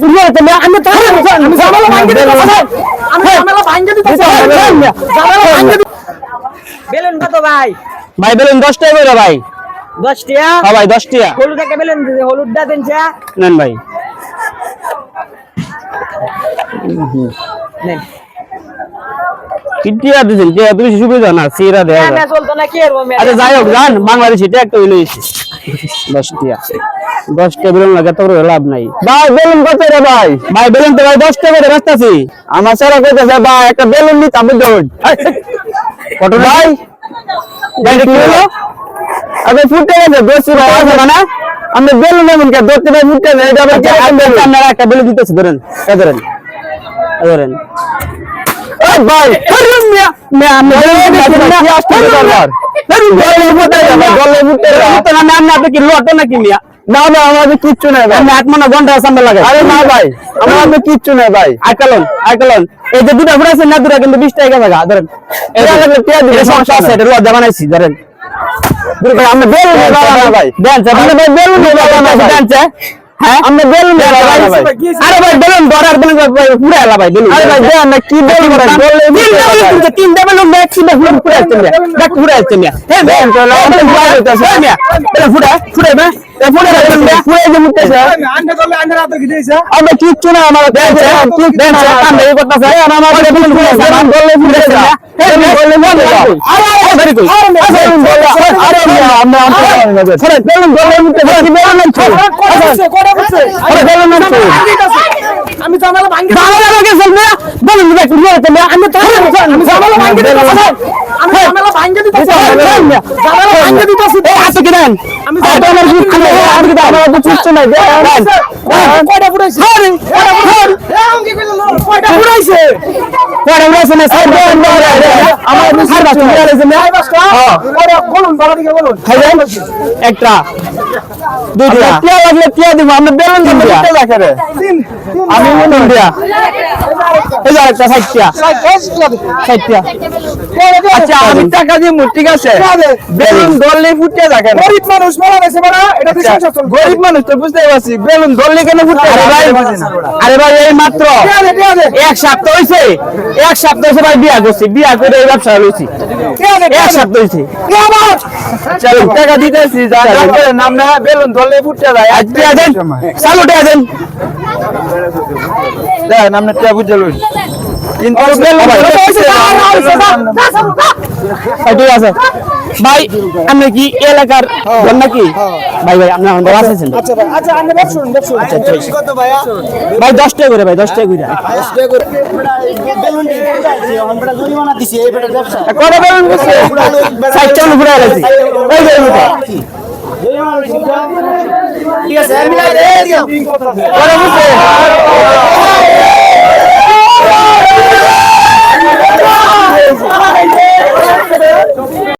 কুড়ি হচ্ছে মিয়া আমি তো আমি জামালা ভাঙ্গে দিতে আমি জামালা ভাঙ্গে দিতে জামালা ভাঙ্গে দিতে বেলুন কত ভাই? ভাই বেলুন দশ টাকা করে ভাই। দশ টিয়া হ্যাঁ ভাই দশ টাকা হলুদ একটা বেলুন হলুদটা দেন চা নেন ভাই। নেন। কিটিয়া দিছেন যে তুমি সুবিধা না সিরা দেয়া হ্যাঁ, যায়। ম্যাচ চলতো না কি আর বলব, আচ্ছা যাই হোক জান বাংলাদেশ এটা একটা হইল দশ টিয়া দশ টা বেলুন লাগে তোর লাভ নাই। ভাই বেলুন কত রে ভাই? ভাই বেলুন তো ভাই দশ টাকা করে রাস্তাছি আমার সারা কইতেছে ভাই একটা বেলুন নিতে আমি দৌড়। কত ভাই ভাই কি হলো? আবে ফুটে গেছে দোষী ভাই। আছে না আমরা বেলুন এমন কে ধরতে ভাই ফুটে না এটা ভাই আপনারা একটা বেলুন দিতেছে ধরেন ধরেন। ধরেন। ভাই ধরুন মিয়া মিয়া আমি ধরুন ফুটে গলে ফুটে না লটো নাকি মিয়া না না আমাদের কিচ্ছু নাই ভাই। এক মনে ঘণ্টা সামনে লাগে আরে না ভাই আমাদের কিচ্ছু নাই ভাই। আইকালন আইকালন। এই যে দুটা ফুটাছেন না দুটা কিন্তু বিশ টাকা টাকা ধরেন। এটা লাগলে টিয়া দিবে সমস্যা আছে এটা লজ্জা বানাইছি ধরেন। আমরা বেলুন ভাই দেন আপনি ভাই বেলুন হ্যাঁ? আমরা বেলুন আরে ভাই বেলুন ধরার বেলুন ভাই পুরো এলা ভাই বেলুন আরে ভাই দেন না কি বেলুন বললে তিন তিনটা বেলুন দেখ কি বেলুন পুরো আসছে মিয়া দেখ পুরো আসছে মিয়া হ্যাঁ দেন তো না আমরা পুরো আসছে মিয়া এটা ফুটা ফুটা না এ ফুটা বেলুন মিয়া পুরো যে মুটতেছে আমরা কিচ্ছু না আমার দেন কি দেন কাম দেই করতেছে আর আমার বেলুন পুরো আমার বললে পুরো আসছে হ্যাঁ বললে বললে আরে আরে বললে আরে আমরা আমরা বললে মুটতেছে কি বেলুন আছে আরে বেলুন আছে আমি জামালা ভাঙি জামালা লোকে চলবে বলুন ভাই হচ্ছে মিয়া। আমি তো আমি জামালা ভাঙি দিতে আমি জামালা ভাঙি দিতে জামালা ভাঙ্গে দিতে আছে কি দেন? আমি তো আমার কি আমার তো কিচ্ছু নাই দেন। কয়টা ফুটাইছে? আরে কয়টা ফুটাইছে পরে উড়াছে না? স্যার আমার তো বাস করে না? কয়টা? বলুন বাবা দিকে বলুন। খাইবেন একটা দুইটা। টিয়া লাগলে টিয়া দিব আমরা বেলুন দিব টিয়া লাগে রে আমি মনে দিয়া এই যে একটা ষাট টিয়া। ষাট টিয়া আচ্ছা আমি টাকা দিয়ে ঠিক আছে? বেলুন ধরলে ফুটে থাকে না গরিব মানুষ মারা গেছে মারা। এটা দিয়ে সংসার গরিব মানুষ তো বুঝতে পারছি। বেলুন ধরলে কেন ফুটে আরে ভাই আরে ভাই এই মাত্র। এক সপ্তাহ হইছে। এক সপ্তাহ হইছে ভাই বিয়া করছি বিয়া করে এই ব্যবসা লইছি। এক সপ্তাহ হইছে। চলো। টাকা দিতেছি নাম না বেলুন ধরলে ফুটে যায়। আজ টিয়া দেন। চালু টিয়া দেন। দেন নাম না টিয়া বুঝে লইন কিন্তু বেলুন ঠিক আছে। ভাই আপনি কি এলাকার ঘর নাকি? ভাই ভাই আপনি আমাদের আছেন আচ্ছা ভাই আচ্ছা আপনি করুন ব্যবসা করুন ভাই দশ টাকা করে ভাই দশ টাকা করে। কত বেলুন করছে ষাট টাকা ঘুরে গেছে। কত বুঝছে